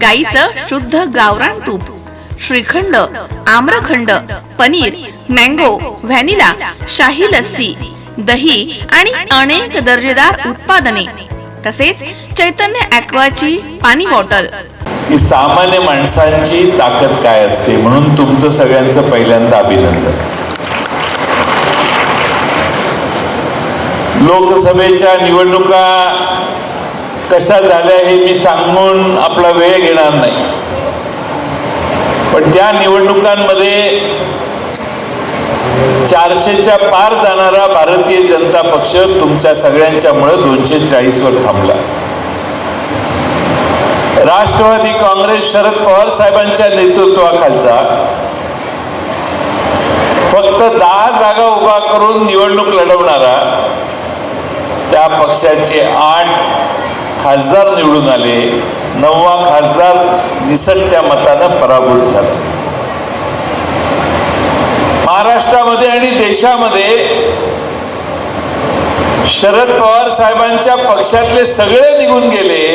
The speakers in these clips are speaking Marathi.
गाईचं शुद्ध गावरान तूप श्रीखंड आम्रखंड पनीर मँगो व्हॅनिला शाही लस्सी दही आणि अनेक दर्जेदार उत्पादने तसेच चैतन्य ॲक्वाची पाणी बॉटल. सामान्य माणसांची ताकद काय असते म्हणून तुमचं सगळ्यांचं पहिल्यांदा अभिनंदन. लोकसभेच्या निवडणुका कशा झाल्या हे मी सांगून आपला वेळ घेणार नाही. पण त्या निवडणुकांमध्ये चारशेच्या पार जाणारा भारतीय जनता पक्ष तुमच्या सगळ्यांच्यामुळे दोनशे चाळीसवर थांबला. राष्ट्रवादी काँग्रेस शरद पवार साहेबांच्या नेतृत्वाखालचा फक्त दहा जागा उभा करून निवडणूक लढवणारा त्या पक्षाचे आठ खासदार निवडून आले नववा खासदार निसटत्या मतानं पराभूत झाला. महाराष्ट्रामध्ये आणि देशामध्ये शरद पवार साहेबांच्या पक्षातले सगळे निघून गेले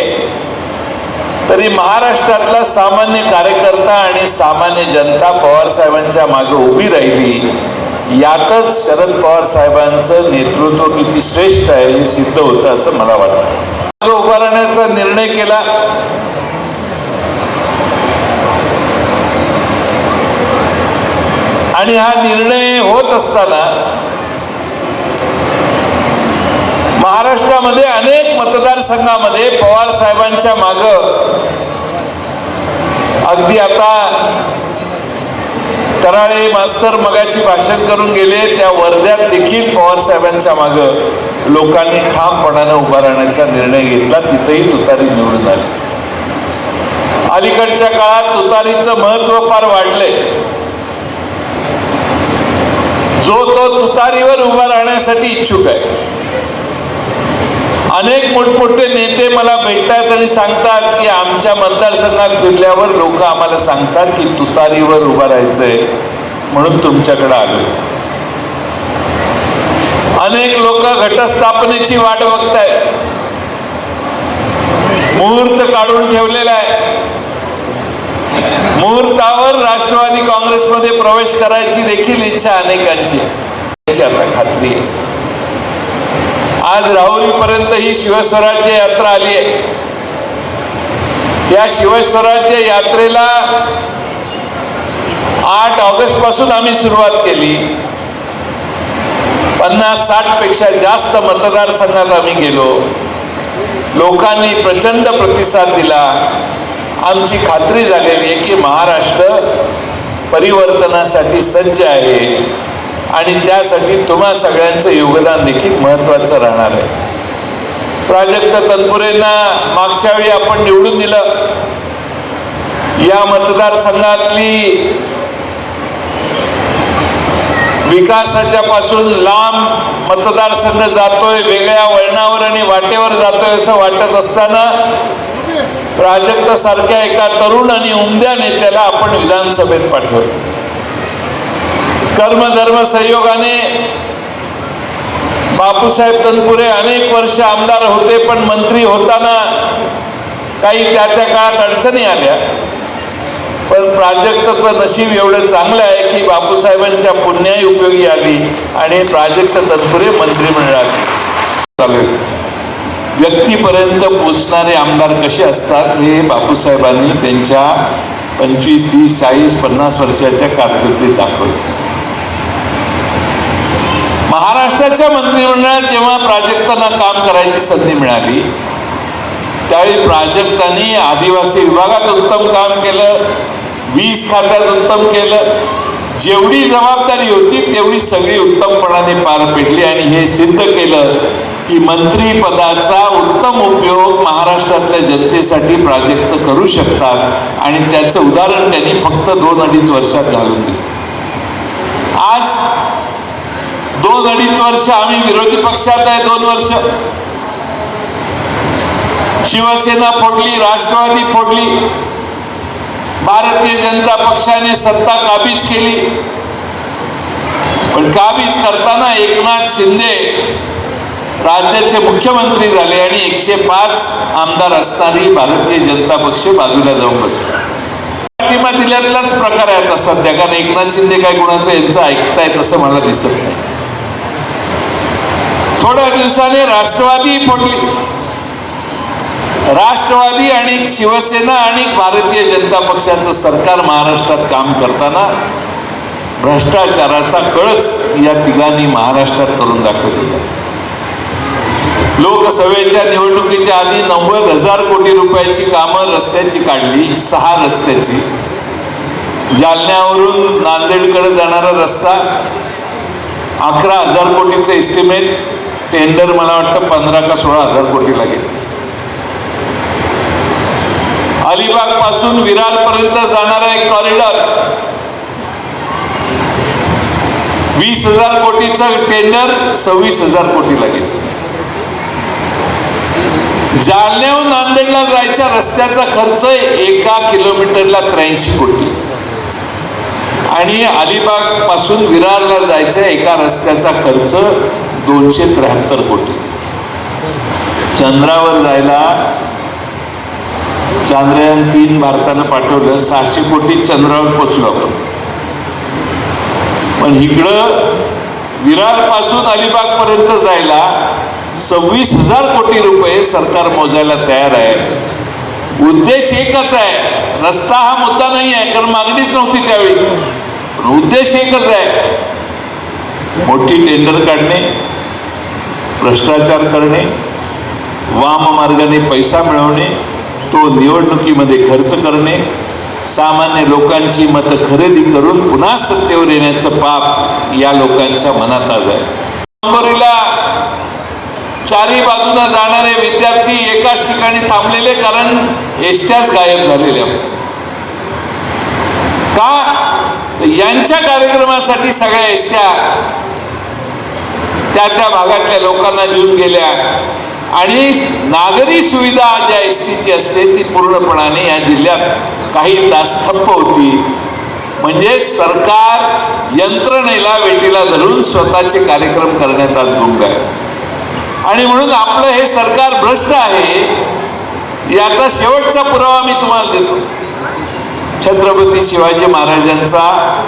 तरी महाराष्ट्रातला सामान्य कार्यकर्ता आणि सामान्य जनता पवार साहेबांच्या मागे उभी राहिली. यातच शरद पवार साहेबांचं नेतृत्व किती श्रेष्ठ आहे हे सिद्ध होतं असं मला वाटतं. मागं निर्णय केला. आणि हा निर्णय होत असताना महाराष्ट्रामध्ये अनेक मतदारसंघामध्ये पवार साहेबांच्या माग अगदी आता कराळे मास्तर मगाशी भाषण करून गेले त्या वर्ध्यात देखील पवार साहेबांच्या माग लोकांनी ठामपणानं उभा राहण्याचा निर्णय घेतला. तिथेही तुतारी निवडून आली. अलीकडच्या काळात तुतारीचं महत्त्व फार वाढलंय. जो तो तुतारीवर उभा राहण्यासाठी इच्छुक आहे अनेक मोठमोठे नेते मला भेटतात आणि सांगतात की आमच्या मतदारसंघात फिरल्यावर लोक आम्हाला सांगतात की तुतारीवर उभं राहायचंय म्हणून तुमच्याकडे आलो अनेक लोक घटस्थापनेची वाट बघतायत. मुहूर्त काढून ठेवलेला आहे. मुहूर्तावर राष्ट्रवादी काँग्रेसमध्ये प्रवेश करायची देखील इच्छा अनेकांची. आता खात्री आहे. आज राहुरीपर्यंत ही शिवस्वराज्य यात्रा आली आहे. या शिवस्वराज्य यात्रेला आठ ऑगस्टपासून आम्ही सुरुवात केली. पन्नास साठपेक्षा जास्त मतदारसंघात आम्ही गेलो. लोकांनी प्रचंड प्रतिसाद दिला. आमची खात्री झालेली आहे की महाराष्ट्र परिवर्तनासाठी सज्ज आहे. आणि त्यासाठी तुम्हा सगळ्यांचं योगदान देखील महत्वाचं राहणार आहे. प्राजक्त तनपुरेंना मागच्या वेळी आपण निवडून दिलं. या मतदारसंघातली विकासाच्या पासून लांब मतदारसंघ जातोय वेगळ्या वळणावर आणि वाटेवर जातोय असं वाटत असताना प्राजक्त सारख्या एका तरुण आणि उमद्या नेत्याला आपण विधानसभेत पाठवलं. कर्मधर्म संयोगाने बापूसाहेब तनपुरे अनेक वर्ष आमदार होते पण मंत्री होताना काही त्या त्या काळात अडचणी आल्या. पण प्राजक्तचं नशीब एवढं चांगलं आहे की बापूसाहेबांच्या पुण्याही उपयोगी आली आणि प्राजक्त तनपुरे मंत्रिमंडळात व्यक्तीपर्यंत पोचणारे आमदार कसे असतात हे बापूसाहेबांनी त्यांच्या पंचवीस तीस चाळीस पन्नास वर्षाच्या कारकिर्दीत दाखवले. महाराष्ट्राच्या मंत्रिमंडळात जेव्हा प्राजक्तांना काम करायची संधी मिळाली त्यावेळी प्राजक्तांनी आदिवासी विभागात उत्तम काम केलं वीज खात्यात उत्तम केलं. जेवढी जबाबदारी होती तेवढी सगळी उत्तमपणाने पार पडली आणि हे सिद्ध केलं की मंत्री पदाचा उत्तम उपयोग महाराष्ट्रातल्या जनतेसाठी प्राजक्त करू शकतात आणि त्याचं उदाहरण त्यांनी फक्त दोन अडीच वर्षात घालून दिलं. आज दोन अडीच वर्ष आम्ही विरोधी पक्षात आहे दोन वर्ष. शिवसेना फोडली राष्ट्रवादी फोडली. भारतीय जनता पक्षाने सत्ता काबीज केली. पण काबीज करताना एकनाथ शिंदे राज्याचे मुख्यमंत्री झाले आणि एकशे पाच आमदार असणारी भारतीय जनता पक्ष बाजूला जाऊन बसला. पाठिंबा दिल्यातलाच प्रकार आहे आता सध्या. कारण एकनाथ शिंदे काय कोणाचं यांचं ऐकताय तसं मला दिसत नाही. थोड्या दिवसाने राष्ट्रवादी पडली राष्ट्रवादी आणि शिवसेना आणि भारतीय जनता पक्षाचं सरकार महाराष्ट्रात काम करताना भ्रष्टाचाराचा कळस या तिघांनी महाराष्ट्रात करून दाखवलेला. लोकसभेच्या निवडणुकीच्या आधी नव्वद हजार कोटी रुपयाची कामं रस्त्याची काढली सहा रस्त्याची. जालन्यावरून नांदेडकडे जाणारा रस्ता अकरा हजार कोटीचं एस्टिमेट टेंडर मला वाटतं पंधरा का सोळा हजार कोटी लागेल अलिबागपासून विरार पर्यंत जाणारा एक कॉरिडॉर वीस हजार कोटीचं टेंडर सव्वीस हजार कोटी लागेल जालन्याहून नांदेडला जायच्या रस्त्याचा खर्च एका किलोमीटरला त्र्याऐंशी कोटी. आणि अलिबागपासून विरारला जायच्या एका रस्त्याचा खर्च दोनशे त्र्याहत्तर कोटी. चंद्रावर जायला चांद्रयान तीन भारतानं पाठवलं सहाशे कोटी चंद्रावर पोचलो आपण. पण इकडं विरारपासून अलिबाग पर्यंत जायला सव्वीस हजार कोटी रुपये सरकार मोजायला तयार आहे. उद्देश एकच आहे. रस्ता हा मुद्दा नाही आहे कारण मागणीच नव्हती त्यावेळी. पण उद्देश एकच आहे. मोठी टेंडर काढणे भ्रष्टाचार करणे वाम मार्गाने पैसा मिळवणे तो निवडणुकीमध्ये खर्च करणे सामान्य लोकांची मतं खरेदी करून पुन्हा सत्तेवर येण्याचं पाप या लोकांच्या मनात आज आहे. नोव्हेंबरला चारी बाजूला जाणारे विद्यार्थी एकाच ठिकाणी थांबलेले कारण एसट्याच गायब झालेल्या का? यांच्या कार्यक्रमासाठी सगळ्या एसट्या त्या त्या भागातल्या लोकांना देऊन गेल्या. आणि नागरी सुविधा ज्या एस टीची असते ती पूर्णपणाने या जिल्ह्यात काही तास ठप्प होती. म्हणजे सरकार यंत्रणेला वेटीला धरून स्वतःचे कार्यक्रम करण्यात आज गुंग आहे. आणि म्हणून आपलं हे सरकार भ्रष्ट आहे याचा शेवटचा पुरावा मी तुम्हाला देतो. छत्रपती शिवाजी महाराजांचा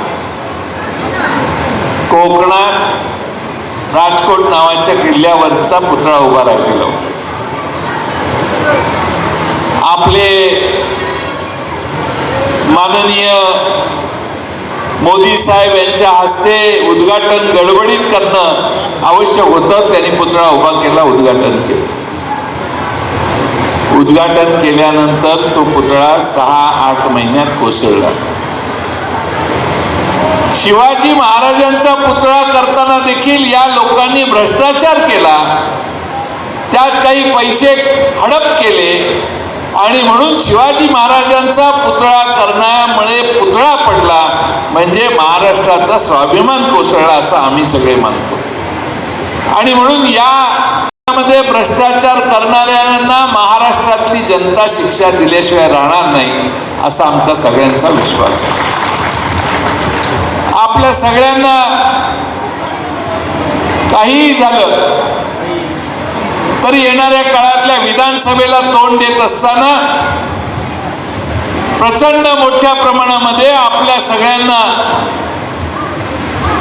कोकणात राजकोट नावाच्या किल्ल्यावरचा पुतळा उभा राहिलेला आपले माननीय मोदी साहेब यांच्या हस्ते उद्घाटन गडबडीत करणं आवश्यक होतं. त्यांनी पुतळा उभा केला उद्घाटन केलं. उद्घाटन केल्यानंतर तो पुतळा सहा आठ महिन्यात कोसळला. शिवाजी महाराजांचा पुतळा करताना देखील या लोकांनी भ्रष्टाचार केला. त्यात काही पैसे हडप केले आणि म्हणून शिवाजी महाराजांचा पुतळा करण्यामुळे पुतळा पडला. म्हणजे महाराष्ट्राचा स्वाभिमान कोसळला असं आम्ही सगळे मानतो. आणि म्हणून यामध्ये भ्रष्टाचार करणाऱ्यांना महाराष्ट्रातली जनता शिक्षा दिल्याशिवाय राहणार नाही असा आमचा सगळ्यांचा विश्वास आहे. आपल्या सगळ्यांना काहीही झालं तरी येणाऱ्या काळातल्या विधानसभेला तोंड देत असताना प्रचंड मोठ्या प्रमाणामध्ये आपल्या सगळ्यांना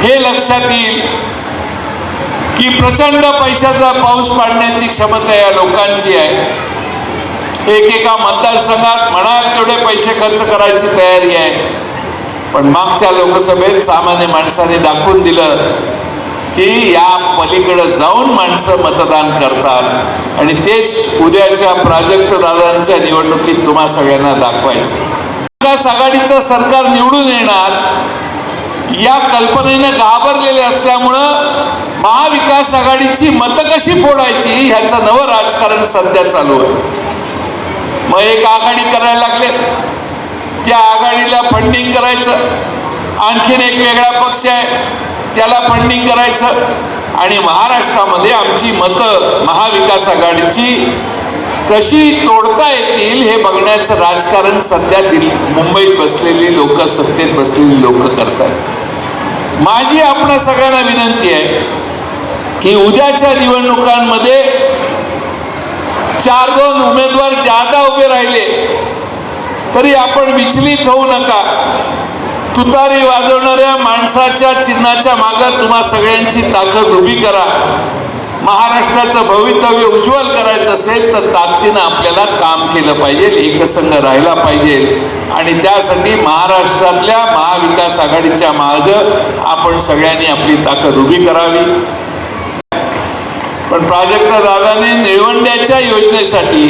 हे लक्षात येईल की प्रचंड पैशाचा पाऊस पाडण्याची क्षमता या लोकांची आहे. एकेका मतदारसंघात म्हणाल तेवढे पैसे खर्च करायची तयारी आहे. पण मागच्या लोकसभेत सामान्य माणसाने दाखवून दिलं की या पलीकडं जाऊन माणसं मतदान करतात. आणि तेच उद्याच्या प्राजक्त दादांच्या निवडणुकीत तुम्हा सगळ्यांना दाखवायचं. विकास आघाडीचं सरकार निवडून येणार या कल्पनेनं घाबरलेले असल्यामुळं महाविकास आघाडीची मतं कशी फोडायची ह्याचं नवं राजकारण सध्या चालू आहे. मग एक आघाडी करायला लागले त्या आघाडीला फंडिंग करायचं. आणखीन एक वेगळा पक्ष आहे. त्याला फंडिंग करायचं. आणि महाराष्ट्रामध्ये आमची मतं महाविकास आघाडीची कशी तोडता येतील हे बघण्याचं राजकारण सध्या मुंबईत बसलेली लोक सत्तेत बसलेली लोक करतात माझी आपण सगळ्यांना विनंती आहे की उद्याच्या निवडणुकांमध्ये चार दोन उमेदवार जादा उभे राहिले तरी आपण विचलित होऊ नका. तुतारी वाजवणाऱ्या माणसाच्या चिन्हाच्या मागे तुम्हा सगळ्यांची ताकद उभी करा. महाराष्ट्राचं भवितव्य उज्ज्वल करायचं असेल तर ताकदीनं आपल्याला काम केलं पाहिजे एकसंघ राहिला पाहिजे. आणि त्यासाठी महाराष्ट्रातल्या महाविकास आघाडीच्या मार्ग आपण सगळ्यांनी आपली ताकद उभी करावी. पण प्राजक्ता दादाने निळवंड्याच्या योजनेसाठी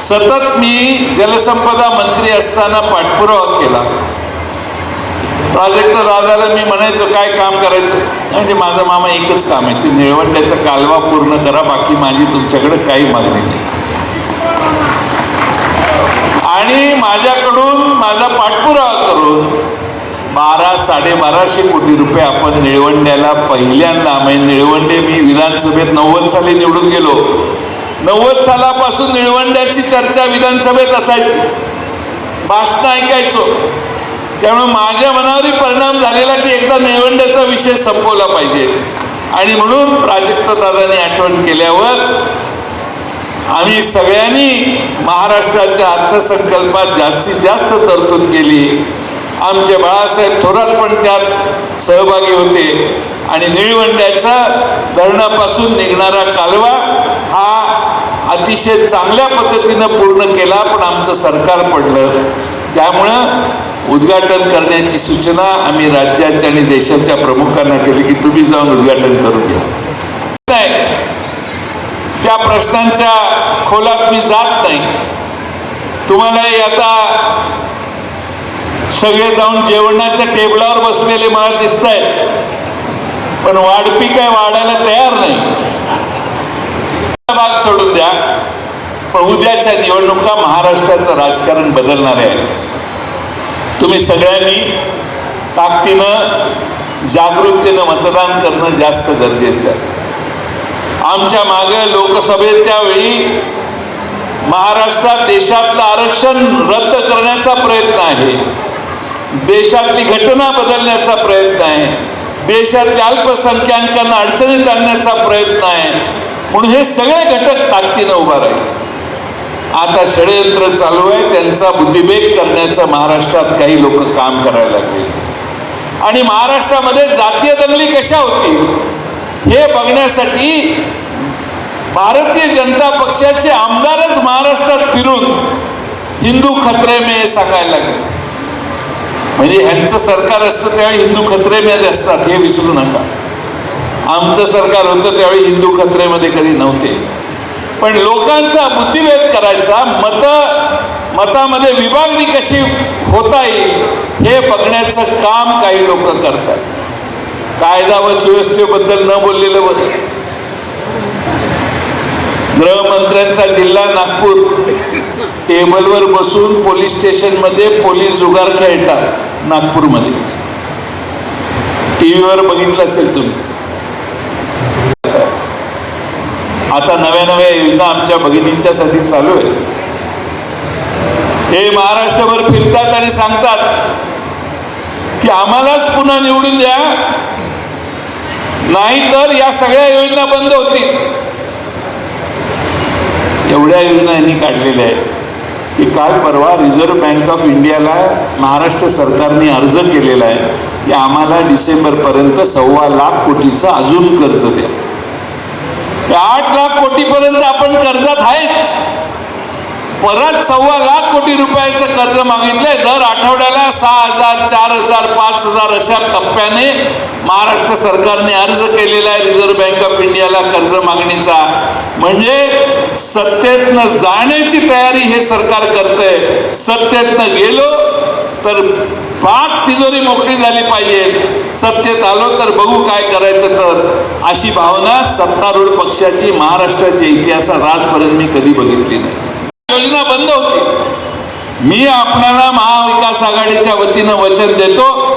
सतत मी जलसंपदा मंत्री असताना पाठपुरावा केला. प्राजक्त दादाला मी म्हणायचो काय काम करायचं? म्हणजे माझं मामा एकच काम आहे ते निळवंड्याचा कालवा पूर्ण करा बाकी माझी तुमच्याकडे काही मागणी नाही. आणि माझ्याकडून माझा पाठपुरावा करून बारा साडेबाराशे कोटी रुपये आपण निळवंड्याला पहिल्यांदा म्हणजे निळवंडे मी विधानसभेत नव्वद साली निवडून गेलो. नव्वद सालापासून निळवंड्याची चर्चा विधानसभेत असायची. भाषणं ऐकायचो. त्यामुळे माझ्या मनावरही परिणाम झालेला की एकदा निळवंड्याचा विषय संपवला पाहिजे. आणि म्हणून प्राजक्त दादांनी आठवण केल्यावर आम्ही सगळ्यांनी महाराष्ट्राच्या अर्थसंकल्पात जास्तीत जास्त तरतूद केली. आमचे बाळासाहेब थोरात पण त्यात सहभागी होते. आणि निळवंड्याचा धरणापासून निघणारा कालवा अतिशय चांगल्या पद्धतीनं पूर्ण केला पण आमचं सरकार पडलं. त्यामुळं उद्घाटन करण्याची सूचना आम्ही राज्याच्या आणि देशाच्या प्रमुखांना केली की तुम्ही जाऊन उद्घाटन करून घ्या. त्या प्रश्नांच्या खोलात मी जात नाही. तुम्हाला आता सगळे जाऊन जेवणाच्या टेबलावर बसलेले मला दिसत आहेत पण वाढपी काय वाढायला तयार नाही. भाग सोडून द्या. पण उद्याच्या निवडणुका महाराष्ट्राचं राजकारण बदलणार आहे तुम्ही सगळ्यांनी ताकदीनं जागरूकतेनं मतदान करणं जास्त गरजेचं आहे. आमच्या मागे लोकसभेच्या वेळी महाराष्ट्रात देशातलं आरक्षण रद्द करण्याचा प्रयत्न आहे. देशातली घटना बदलण्याचा प्रयत्न आहे. देशातल्या अल्पसंख्याकांना अडचणीत आणण्याचा प्रयत्न आहे. म्हणून हे सगळे घटक ताकदीनं उभा राहील. आता षडयंत्र चालू आहे त्यांचा बुद्धिभेद करण्याचं महाराष्ट्रात काही लोक काम करायला लागले. आणि महाराष्ट्रामध्ये जातीय दंगली कशा होती हे बघण्यासाठी भारतीय जनता पक्षाचे आमदारच महाराष्ट्रात फिरून हिंदू खत्रे में सांगायला लागले. म्हणजे ह्यांचं सरकार असतं त्यावेळी हिंदू खत्रेमध्ये असतात हे विसरू नका. आमचं सरकार होतं त्यावेळी हिंदू खत्रेमध्ये कधी नव्हते. पण लोकांचा बुद्धिभेद करायचा मत मतामध्ये विभागणी कशी होता येईल हे बघण्याचं काम काही लोक करतात. कायदा व सुव्यवस्थेबद्दल न बोललेलं बरं. गृहमंत्र्यांचा जिल्हा नागपूर. टेबलवर बसून पोलीस स्टेशनमध्ये पोलीस जुगार खेळतात नागपूरमध्ये. टी व्हीवर बघितलं असेल तुम्ही. आता नव्या नव्या योजना आमच्या भगिनींच्यासाठी चालू आहे हे महाराष्ट्रभर फिरतात आणि सांगतात की आम्हालाच पुन्हा निवडून द्या. नाही तर या सगळ्या योजना बंद होतील. एवढ्या योजना यांनी काढलेल्या आहेत. की काल परवा रिझर्व्ह बँक ऑफ इंडियाला महाराष्ट्र सरकारने अर्ज केलेला आहे की आम्हाला डिसेंबरपर्यंत सव्वा लाख कोटीचं अजून कर्ज द्या. आठ लाख कोटीपर्यंत आपण कर्जात आहेच परत सव्वा लाख कोटी रुपयाचं कर्ज मागितलंय. दर आठवड्याला सहा हजार चार हजार पाच हजार अशा टप्प्याने महाराष्ट्र सरकारने अर्ज केलेला आहे. रिझर्व्ह बँक ऑफ इंडियाला कर्ज मागणीचा. म्हणजे सत्तेतनं जाण्याची तयारी हे सरकार करतंय. सत्तेतनं गेलो तर पाच तिजोरी मोकळी झाली पाहिजे. सत्तेत आलो तर बघू काय करायचं तर. अशी भावना सत्तारूढ पक्षाची महाराष्ट्राच्या इतिहासात आजपर्यंत मी कधी बघितली नाही. योजना बंद होती. मी आपल्याला महाविकास आघाडीच्या वतीनं वचन देतो.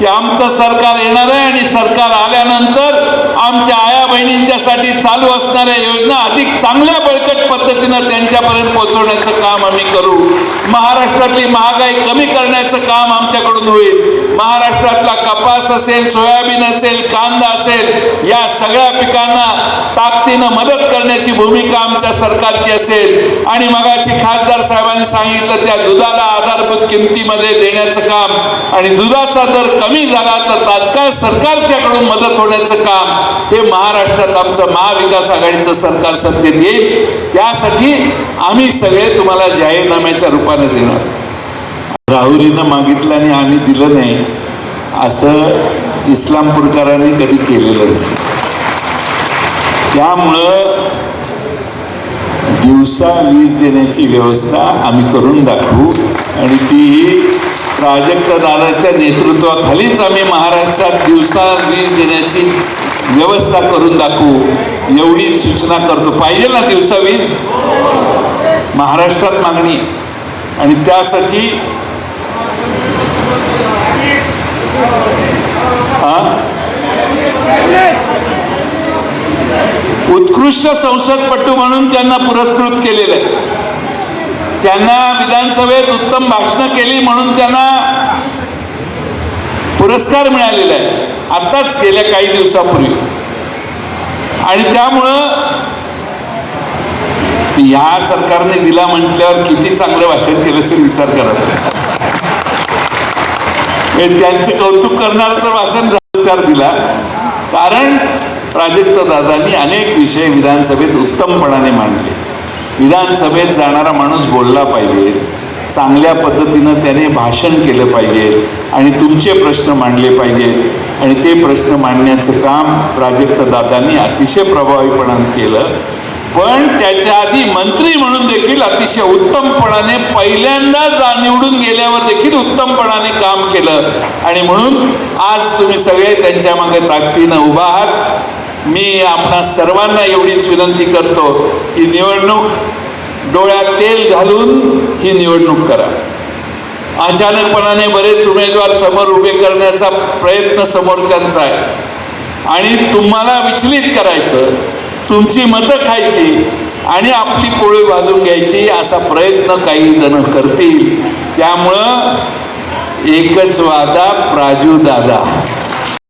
की आमचं सरकार येणार आहे आणि सरकार आल्यानंतर आमच्या आया बहिणींच्यासाठी चालू असणाऱ्या योजना अधिक चांगल्या बळकट पद्धतीनं त्यांच्यापर्यंत पोहोचवण्याचं काम आम्ही करू. महाराष्ट्रातली महागाई कमी करण्याचं काम आमच्याकडून होईल. महाराष्ट्रातला कपास असेल सोयाबीन असेल कांदा असेल या सगळ्या पिकांना ताकदीनं मदत करण्याची भूमिका आमच्या सरकारची असेल. आणि मगाशी खासदार साहेबांनी सांगितलं त्या दुधाला आधारभूत किमतीमध्ये देण्याचं काम. आणि दुधाचा दर कमी झाला तर तात्काळ सरकारच्याकडून मदत होण्याचं काम हे महाराष्ट्रात आमचं महाविकास आघाडीचं सरकार सत्तेत येईल. त्यासाठी आम्ही सगळे तुम्हाला जाहीरनाम्याच्या रूपाने देणार. राहुरीनं मागितलं आणि आम्ही दिलं नाही. असं इस्लामपूरकरांनी कधी केलेलं नाही. त्यामुळं दिवसा वीज देण्याची व्यवस्था आम्ही करून दाखवू आणि ती प्राजक्त दादाच्या नेतृत्वाखालीच आम्ही महाराष्ट्रात दिवसा वीज देण्याची व्यवस्था करून दाखवू एवढी सूचना करतो. पाहिजे ना दिवसा वीज? महाराष्ट्रात मागणी आणि त्यासाठी उत्कृष्ट संसदपटू म्हणून त्यांना पुरस्कृत केलेलं आहे. त्यांना विधानसभेत उत्तम भाषणं केली म्हणून त्यांना पुरस्कार मिळालेला आहे. आत्ताच गेल्या काही दिवसापूर्वी. आणि त्यामुळं या सरकारने दिला म्हटल्यावर किती चांगलं भाषण केलं असेल विचार करत त्यांचे त्यांचं कौतुक करणारं भाषण पुरस्कार दिला. कारण प्राजक्त दादांनी अनेक विषय विधानसभेत उत्तमपणाने मांडले. विधानसभेत जाणारा माणूस बोलला पाहिजे. चांगल्या पद्धतीनं त्याने भाषण केलं पाहिजे आणि तुमचे प्रश्न मांडले पाहिजेत आणि ते प्रश्न मांडण्याचं काम प्राजक्त दादांनी अतिशय प्रभावीपणाने केलं. पण त्याच्या आधी मंत्री म्हणून देखील अतिशय उत्तमपणाने पहिल्यांदा जा निवडून गेल्यावर देखील उत्तमपणाने काम केलं. आणि म्हणून आज तुम्ही सगळे त्यांच्या मागे ताकदीनं उभा आहात. मी आपणा सर्वांना एवढीच विनंती करतो की निवडणूक डोळ्यात तेल घालून ही निवडणूक करा. अचानकपणाने बरेच उमेदवार समोर उभे करण्याचा प्रयत्न समोरच्यांचा आहे. आणि तुम्हाला विचलित करायचं तुमची मतं खायची आणि आपली पोळी भाजून घ्यायची असा प्रयत्न काही जण करतील. त्यामुळं एकच वादा प्राजू दादा.